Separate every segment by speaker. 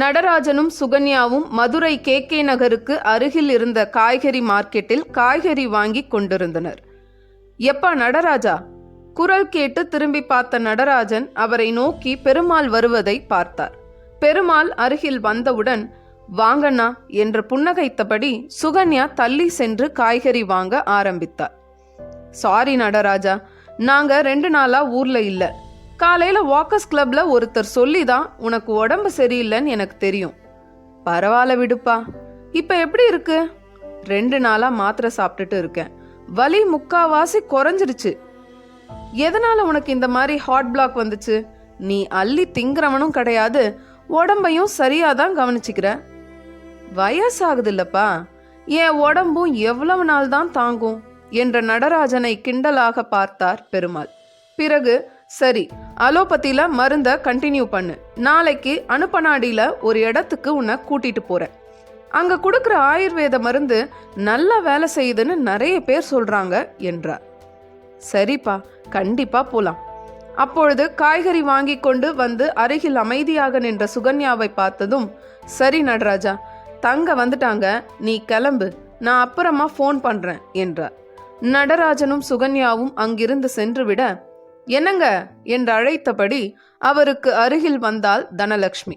Speaker 1: நடராஜனும் சுகன்யாவும் Madurai K K நகருக்கு அருகில் இருந்த காய்கறி மார்க்கெட்டில் காய்கறி வாங்கி கொண்டிருந்தனர். எப்பா நடராஜா? குரல் கேட்டு திரும்பி பார்த்த நடராஜன் அவரை நோக்கி பெருமாள் வருவதை பார்த்தார். பெருமாள் அருகில் வந்தவுடன் வாங்கண்ணா என்று புன்னகைத்தபடி சுகன்யா தள்ளி சென்று காய்கறி வாங்க ஆரம்பித்தார். சாரி நடராஜா நாங்க ரெண்டு நாளா ஊர்ல இல்லை. காலையில் வாக்கர்ஸ் கிளப்பில் ஒருத்தர் சொல்லி தான் உனக்கு உடம்பு சரியில்லைன்னு எனக்கு தெரியும். பரவாயில்ல விடுப்பா. இப்போ எப்படி இருக்கு? ரெண்டு நாளாக மாத்திரை சாப்பிட்டுட்டு இருக்கேன். வலி முக்காவாசி குறைஞ்சிருச்சு. எதனால உனக்கு இந்த மாதிரி ஹாட் பிளாக் வந்துச்சு? நீ அள்ளி திங்கிறவனும் கிடையாது. உடம்பையும் சரியாதான் கவனிச்சுக்கிற. வயசாகுது இல்லப்பா என் உடம்பும் எவ்வளவு நாள் தான் தாங்கும்? என்ற நடராஜனை கிண்டலாக பார்த்தார் பெருமாள். பிறகு சரி அலோபத்தியில் மருந்தை கண்டினியூ பண்ணு. நாளைக்கு அனுப்பனாடியில் ஒரு இடத்துக்கு உன்னை கூட்டிகிட்டு போகிறேன் அங்கே கொடுக்குற ஆயுர்வேத மருந்து நல்லா வேலை செய்யுதுன்னு நிறைய பேர் சொல்கிறாங்க என்றார். சரிப்பா கண்டிப்பாக போகலாம் அப்பொழுது காய்கறி வாங்கி கொண்டு வந்து அருகில் அமைதியாக நின்ற சுகன்யாவை பார்த்ததும் சரி நடராஜா தங்க வந்துட்டாங்க நீ கிளம்பு நான் அப்புறமா ஃபோன் பண்ணுறேன் என்றார். நடராஜனும் சுகன்யாவும் அங்கிருந்து சென்றுவிட என்னங்க? என்று அழைத்தபடி அவருக்கு அருகில் வந்தாள் தனலக்ஷ்மி.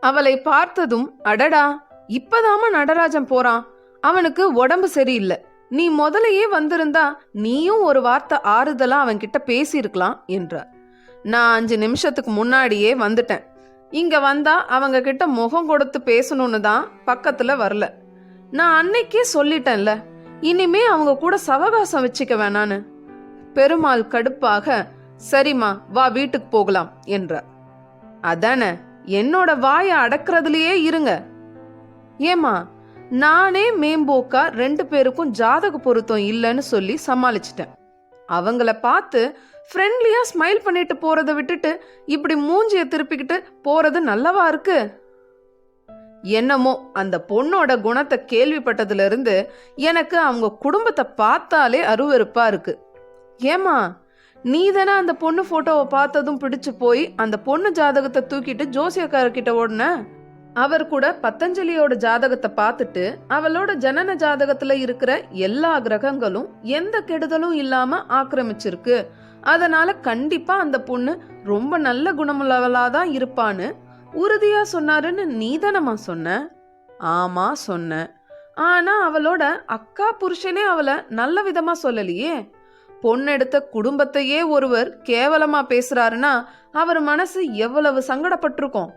Speaker 1: அவளை பார்த்ததும் அடடா இப்பதாம நடராஜன் போறான். அவனுக்கு உடம்பு சரியில்லை. நீ முதலையே வந்திருந்தா நீயும் ஒரு வார்த்தை ஆறுதலா அவன்கிட்ட பேசியிருக்கலாம் என்றார். நான் அஞ்சு நிமிஷத்துக்கு முன்னாடியே வந்துட்டேன். இங்க வந்தா அவங்க கிட்ட முகம் கொடுத்து பேசணும்னு தான் பக்கத்துல வரல. நான் அன்னைக்கே சொல்லிட்டேன்ல இனிமே அவங்க கூட சவகாசம் வச்சுக்க வேணான்னு. பெருமாள் கடுப்பாக சரிம்மா வா வீட்டுக்கு போகலாம் என்றார். அதானே என்னோட வாயை அடக்கிறதுலயே இருங்க. ஏமா நானே மேம்போக்கா ரெண்டு பேருக்கும் ஜாதக பொருத்தம் இல்லைன்னு சொல்லி சமாளிச்சிட்டேன். அவங்கள பார்த்து ஃப்ரெண்ட்லியா ஸ்மைல் பண்ணிட்டு போறத விட்டுட்டு இப்படி மூஞ்சிய திருப்பிக்கிட்டு போறது நல்லவா இருக்கு? என்னமோ அந்த பொண்ணோட குணத்தை கேள்விப்பட்டதுல இருந்து எனக்கு அவங்க குடும்பத்தை பார்த்தாலே அருவருப்பா இருக்கு. ஏமா நீ தானே அந்த பொண்ணு போட்டோவை பார்த்ததும் பிடிச்சு போய் அந்த பொண்ணு ஜாதகத்தை தூக்கிட்டு ஜோசியக்காரர்கிட்ட ஓடுன? அவர் கூட பத்தஞ்சலியோட ஜாதகத்தை பார்த்துட்டு அவளோட ஜனன ஜாதகத்துல இருக்கிற எல்லா கிரகங்களும் எந்த கெடுதலும் இல்லாம ஆக்கிரமிச்சிருக்கு. அதனால கண்டிப்பா அந்த பொண்ணு ரொம்ப நல்ல குணமுள்ளவளா தான் இருப்பான்னு உறுதியா சொன்னாருன்னு நீ தானம்மா சொன்ன? ஆமா சொன்ன. ஆனா அவளோட அக்கா புருஷனே அவளை நல்ல விதமா சொல்லலையே. பொண்ணெடுத்த குடும்பத்தையே ஒருவர் கேவலமா பேசுறாருன்னா அவர் மனசு எவ்வளவு சங்கடப்பட்டிருக்கும்?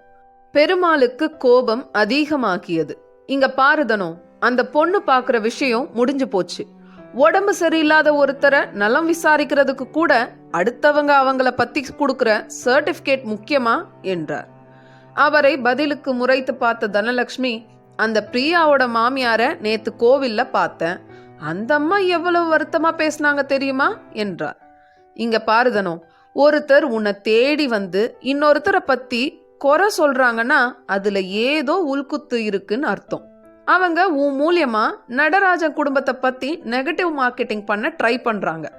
Speaker 1: பெருமாளுக்கு கோபம் அதிகமாக்கியது இங்க பாருதனோ அந்த பொண்ணு பாக்குற விஷயம் முடிஞ்சு போச்சு. உடம்பு சரியில்லாத ஒருத்தரை நலம் விசாரிக்கிறதுக்கு கூட அடுத்தவங்க அவங்கள பத்தி கொடுக்கிற சர்டிபிகேட் முக்கியமா? என்றார். அவரை பதிலுக்கு முறைத்து பார்த்த தனலட்சுமி அந்த பிரியாவோட மாமியார நேத்து கோவில்ல பார்த்தேன். அந்த அம்மா எவ்வளவு வருத்தமா பேசுனாங்க தெரியுமா? என்றார். இங்க பாருதனோ ஒருத்தர் உன்னை தேடி வந்து இன்னொருத்தரை பத்தி குறை சொல்றாங்கன்னா அதுல ஏதோ உள்குத்து இருக்குன்னு அர்த்தம். அவங்க உன் மூலியமா நடராஜன் குடும்பத்தை பத்தி நெகட்டிவ் மார்க்கெட்டிங் பண்ண ட்ரை பண்றாங்க.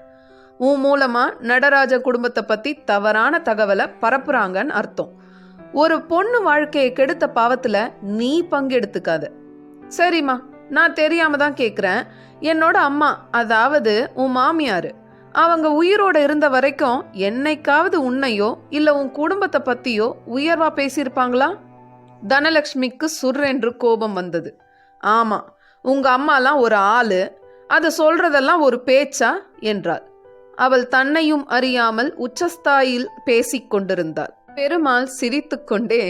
Speaker 1: உன் மூலமா நடராஜ குடும்பத்தை பத்தி தவறான தகவலை பரப்புறாங்கன்னு அர்த்தம். ஒரு பொண்ணு வாழ்க்கையை கெடுத்த பாவத்துல நீ பங்கெடுத்துக்காத. சரிம்மா நான் தெரியாம தான் கேட்குறேன் என்னோட அம்மா அதாவது உன் மாமியார் அவங்க உயிரோட இருந்த வரைக்கும் என்னைக்காவது உன்னையோ இல்லை உன் குடும்பத்தை பற்றியோ உயர்வா பேசியிருப்பாங்களா? தனலட்சுமிக்கு சுர்ரென்று கோபம் வந்தது. ஆமாம் உங்கள் அம்மாலாம் ஒரு ஆளு அது சொல்றதெல்லாம் ஒரு பேச்சா? என்றாள். அவள் தன்னையும் அறியாமல் உச்சஸ்தாயில் பேசிக் கொண்டிருந்தாள் பெருமாள் சிரித்துக்கொண்டே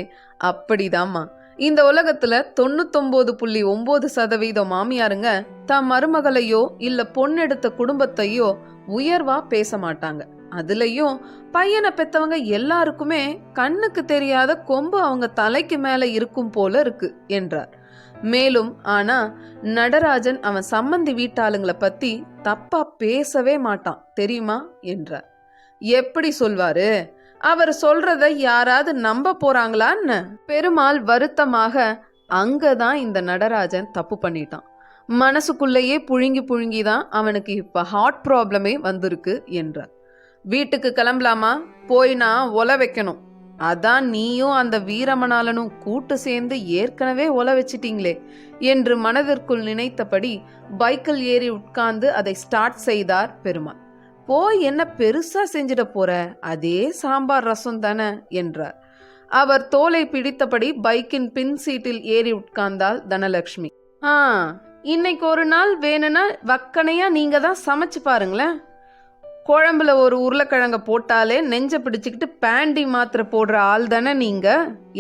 Speaker 1: அப்படிதாம்மா இந்த உலகத்துல தொண்ணூத்தொன்பது புள்ளி ஒன்பது சதவீதம் மாமியாருங்க தம் மருமகளையோ இல்ல பொண்ணெடுத்த குடும்பத்தையோ உயர்வா பேச மாட்டாங்க. அதுலயும் பையனை பெத்தவங்க எல்லாருக்குமே கண்ணுக்கு தெரியாத கொம்பு அவங்க தலைக்கு மேல இருக்கும் போல இருக்கு என்றார். மேலும் ஆனா நடராஜன் அவன் சம்மந்தி வீட்டாளுங்களை பத்தி தப்பா பேசவே மாட்டான் தெரியுமா? என்றார். எப்படி சொல்வாரு? அவர் சொல்றத யாராவது நம்ப போறாங்களான்னு பெருமாள் வருத்தமாக அங்கதான் இந்த நடராஜன் தப்பு பண்ணிட்டான். மனசுக்குள்ளேயே புழுங்கி புழுங்கி தான் அவனுக்கு இப்ப ஹார்ட் ப்ராப்ளமே வந்திருக்கு என்றார். வீட்டுக்கு கிளம்பலாமா? போய் நான் ஒல வைக்கணும். அதான் நீயும் அந்த வீரமணாலனும் கூட்டு சேர்ந்து ஏற்கனவே ஒல வச்சிட்டீங்களே என்று மனதிற்குள் நினைத்தபடி பைக்கில் ஏறி உட்கார்ந்து அதை ஸ்டார்ட் செய்தார் பெருமாள். போய் என்ன பெருசா செஞ்சிட போற? அதே சாம்பார் ரசம் தானே என்றார். அவர் தோலை பிடித்தபடி பைக்கின் பின் சீட்டில் ஏறி உட்கார்ந்தாள் தனலட்சுமி. ஆ இன்னைக்கு ஒரு நாள் வேணும்னா வக்கனையா நீங்க தான் சமைச்சு பாருங்களேன். குழம்புல ஒரு உருளைக்கிழங்க போட்டாலே நெஞ்ச பிடிச்சுக்கிட்டு பேண்டி மாத்திரை போடுற ஆள் தானே நீங்க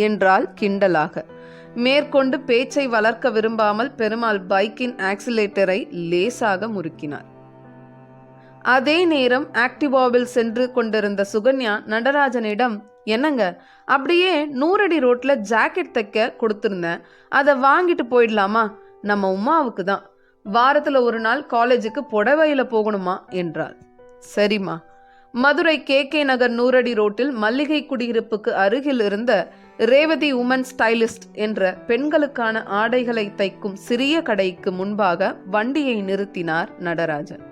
Speaker 1: என்றால் கிண்டலாக. மேற்கொண்டு பேச்சை வளர்க்க விரும்பாமல் பெருமாள் பைக்கின் ஆக்சிலேட்டரை லேசாக முறுக்கினார். அதே நேரம் ஆக்டிவாவில் சென்று கொண்டிருந்த சுகன்யா நடராஜனிடம் என்னங்க அப்படியே நூறடி ரோட்ல ஜாக்கெட் தைக்க கொடுத்துருந்தேன் அதை வாங்கிட்டு போயிடலாமா? நம்ம உமாவுக்கு தான். வாரத்துல ஒரு நாள் காலேஜுக்கு புடவையில போகணுமா? என்றார் சரிம்மா. மதுரை கே. கே. நகர் நூறடி ரோட்டில் மல்லிகை குடியிருப்புக்கு அருகில் இருந்த ரேவதி உமன் ஸ்டைலிஸ்ட் என்ற பெண்களுக்கான ஆடைகளை தைக்கும் சிறிய கடைக்கு முன்பாக வண்டியை நிறுத்தினார் நடராஜன்.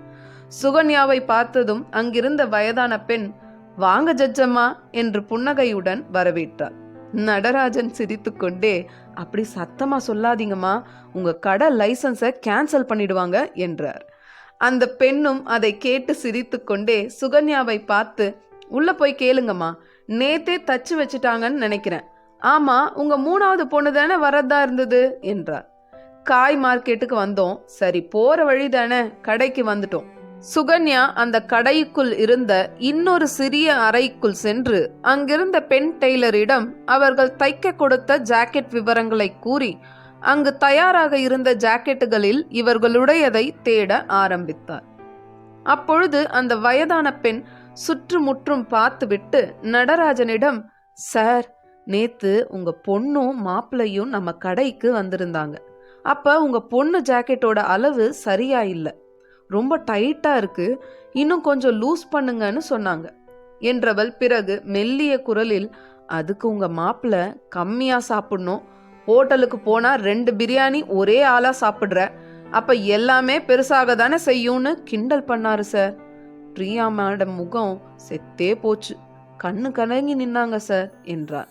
Speaker 1: சுகன்யாவை பார்த்ததும் அங்கிருந்த வயதான பெண் வாங்க ஜட்ஜம்மா என்று புன்னகையுடன் வரவேற்றார் நடராஜன் சிரித்துக்கொண்டே அப்படி சத்தமா சொல்லாதீங்கம்மா உங்க கடை லைசன்ஸை கேன்சல் பண்ணிடுவாங்க என்றார். அந்த பெண்ணும் அதை கேட்டு சிரித்துக்கொண்டே சுகன்யாவை பார்த்து உள்ள போய் கேளுங்கம்மா நேத்தே தச்சு வச்சுட்டாங்கன்னு நினைக்கிறேன். ஆமா உங்க மூணாவது பொண்ணு தானே வரதா இருந்தது என்றார். காய் மார்க்கெட்டுக்கு வந்தோம். சரி போற வழி தானே கடைக்கு வந்துட்டோம். சுகன்யா அந்த கடைக்குள் இருந்த இன்னொரு சிறிய அறைக்குள் சென்று அங்கிருந்த பெண் டெய்லரிடம் அவர்கள் தைக்க கொடுத்த ஜாக்கெட் விவரங்களை கூறி அங்கு தயாராக இருந்த ஜாக்கெட்டுகளில் இவர்களுடையதை தேட ஆரம்பித்தார். அப்பொழுது அந்த வயதான பெண் சுற்றுமுற்றும் பார்த்துவிட்டு நடராஜனிடம் சார் நேத்து உங்க பொண்ணும் மாப்பிள்ளையும் நம்ம கடைக்கு வந்திருந்தாங்க. அப்ப உங்க பொண்ணு ஜாக்கெட்டோட அளவு சரியா இல்லை. ரொம்ப டைட்டாக இருக்குது இன்னும் கொஞ்சம் லூஸ் பண்ணுங்கன்னு சொன்னாங்க. என்றவள் பிறகு மெல்லிய குரலில் அதுக்கு உங்கள் மாப்பிள்ள கம்மியாக சாப்பிடணும். ஹோட்டலுக்கு போனால் ரெண்டு பிரியாணி ஒரே ஆளாக சாப்பிட்ற. அப்போ எல்லாமே பெருசாக தானே செய்யும்னு கிண்டல் பண்ணாரு சார். பிரியா மேடம் முகம் செத்தே போச்சு. கண்ணு கலங்கி நின்னாங்க சார் என்றார்.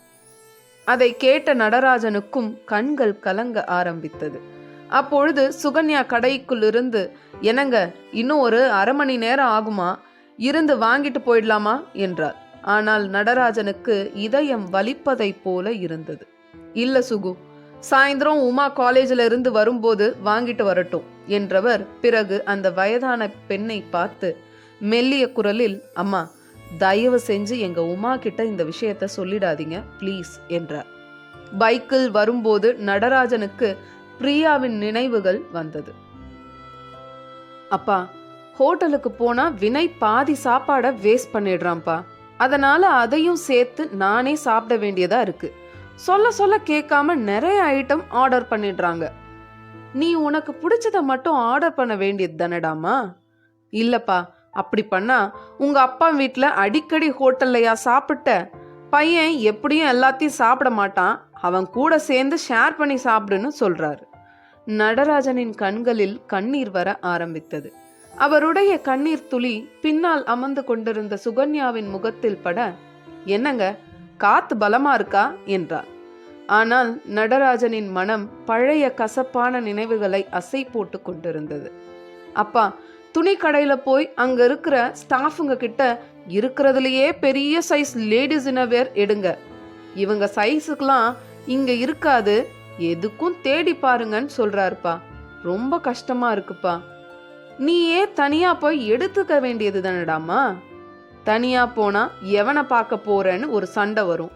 Speaker 1: அதை கேட்ட நடராஜனுக்கும் கண்கள் கலங்க ஆரம்பித்தது. அப்பொழுது சுகன்யா கடைக்குள் இருந்து என்னங்க இன்னும் ஒரு அரை மணி நேரம் ஆகுமா? இருந்து வாங்கிட்டு போயிடலாமா? என்றார் ஆனால் நடராஜனுக்கு இதயம் வலிப்பதைப் போல இருந்தது. இல்ல சுகு சாயந்தரம் உமா காலேஜில் இருந்து வரும்போது வாங்கிட்டு வரட்டும் என்றவர் பிறகு அந்த வயதான பெண்ணை பார்த்து மெல்லிய குரலில் அம்மா தயவு செஞ்சு எங்க உமா கிட்ட இந்த விஷயத்த சொல்லிடாதீங்க ப்ளீஸ் என்றார். பைக்கில் வரும்போது நடராஜனுக்கு பிரியாவின் நினைவுகள் வந்தது. அப்பா ஹோட்டலுக்கு போனா வினய் பாதி சாப்பாடை வேஸ்ட் பண்ணிடுறான்ப்பா. அதனால அதையும் சேர்த்து நானே சாப்பிட வேண்டியதா இருக்கு. சொல்ல சொல்ல கேட்காம நிறைய ஐட்டம் ஆர்டர் பண்ணிடுறாங்க. நீ உனக்கு பிடிச்சத மட்டும் ஆர்டர் பண்ண வேண்டியது தானடாமா? இல்லப்பா அப்படி பண்ணா உங்க அப்பா வீட்டில் அடிக்கடி ஹோட்டல்லையா சாப்பிட்ட பையன் எப்படியும் எல்லாத்தையும் சாப்பிட மாட்டான். அவன் கூட சேர்ந்து ஷேர் பண்ணி சாப்பிடுன்னு சொல்றாரு. நடராஜனின் கண்களில் கண்ணீர் வர ஆரம்பித்தது. அவருடைய கண்ணீர் துளி பின்னால் அமர்ந்து கொண்டிருந்த சுகன்யாவின் முகத்தில் பட என்னங்க காத்து பலமா இருக்கா? என்றார். ஆனால் நடராஜனின் மனம் பழைய கசப்பான நினைவுகளை அசை போட்டு கொண்டிருந்தது. அப்பா துணி கடையில போய் அங்க இருக்கிற ஸ்டாஃபுங்க கிட்ட இருக்கிறதுலயே பெரிய சைஸ் லேடிஸ் இனவேர் எடுங்க. இவங்க சைஸுக்கெல்லாம் இங்க இருக்காது. எதுக்கும் தேடி பாருங்கன்னு சொல்றாருப்பா. ரொம்ப கஷ்டமா இருக்குப்பா. நீயே தனியா போய் எடுத்துக்க வேண்டியது தானடாமா தனியா போனா எவனை பார்க்க போறேன்னு ஒரு சண்டை வரும்.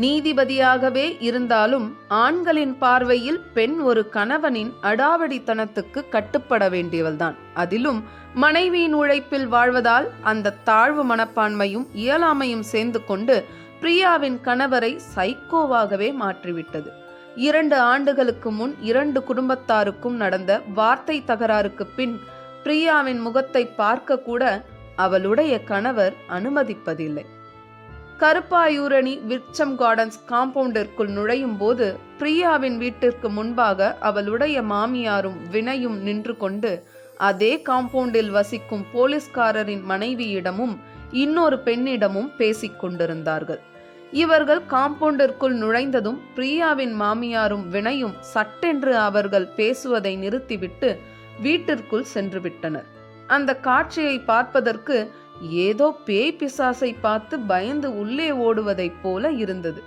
Speaker 1: நீதிபதியாகவே இருந்தாலும் ஆண்களின் பார்வையில் பெண் ஒரு கணவனின் அடாவடித்தனத்துக்கு கட்டுப்பட வேண்டியவள்தான். அதிலும் மனைவியின் உழைப்பில் வாழ்வதால் அந்த தாழ்வு மனப்பான்மையும் இயலாமையும் சேர்ந்து கொண்டு பிரியாவின் கணவரை சைக்கோவாகவே மாற்றிவிட்டது. இரண்டு ஆண்டுகளுக்கு முன் இரண்டு குடும்பத்தாருக்கும் நடந்த வார்த்தை தகராறுக்கு பின் பிரியாவின் முகத்தை பார்க்க கூட அவளுடைய கணவர் அனுமதிப்பதில்லை. கருப்பாயூரணி விர்ச்சம் கார்டன்ஸ் காம்பவுண்டிற்குள் நுழையும் போது பிரியாவின் வீட்டிற்கு முன்பாக அவளுடைய மாமியாரும் வினையும் நின்று கொண்டு அதே காம்பவுண்டில் வசிக்கும் போலீஸ்காரரின் மனைவியிடமும் இன்னொரு பெண்ணிடமும் பேசிக் கொண்டிருந்தார்கள். இவர்கள் காம்பவுண்டிற்குள் நுழைந்ததும் பிரியாவின் மாமியாரும் வினையும் சட்டென்று அவர்கள் பேசுவதை நிறுத்திவிட்டு வீட்டிற்குள் சென்று விட்டனர். அந்த காட்சியை பார்ப்பதற்கு ஏதோ பேய் பிசாசை பார்த்து பயந்து உள்ளே ஓடுவதைப் போல இருந்தது.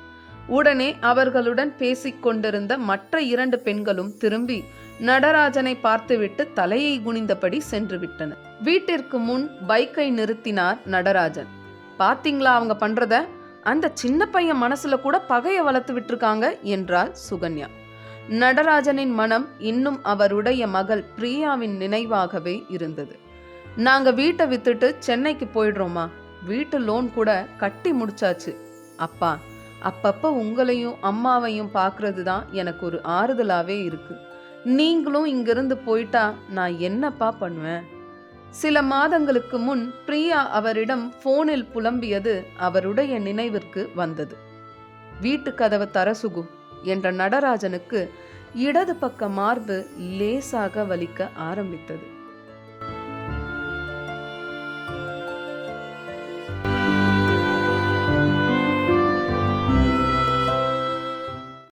Speaker 1: உடனே அவர்களுடன் பேசிக் கொண்டிருந்த மற்ற இரண்டு பெண்களும் திரும்பி நடராஜனை பார்த்துவிட்டு தலையை குனிந்தபடி சென்று விட்டனர். வீட்டிற்கு முன் பைக்கை நிறுத்தினார் நடராஜன். பாத்தீங்களா அவங்க பண்றத? அந்த சின்ன பையன் மனசுல கூட பகைய வளர்த்து விட்டுருக்காங்க என்றாள் சுகன்யா. நடராஜனின் மனம் இன்னும் அவருடைய மகள் பிரியாவின் நினைவாகவே இருந்தது. நாங்க வீட்டை வித்துட்டு சென்னைக்கு போயிடுறோமா? வீட்டு லோன் கூட கட்டி முடிச்சாச்சு. அப்பா அப்பப்ப உங்களையும் அம்மாவையும் பார்க்கறது தான் எனக்கு ஒரு ஆறுதலாவே இருக்கு. நீங்களும் இங்கிருந்து போயிட்டா நான் என்னப்பா பண்ணுவேன்? சில மாதங்களுக்கு முன் பிரியா அவரிடம் போனில் புலம்பியது அவருடைய நினைவிற்கு வந்தது. வீட்டு கதவு தரசுகு என்ற நடராஜனுக்கு இடது பக்க மார்பு லேசாக வலிக்க ஆரம்பித்தது.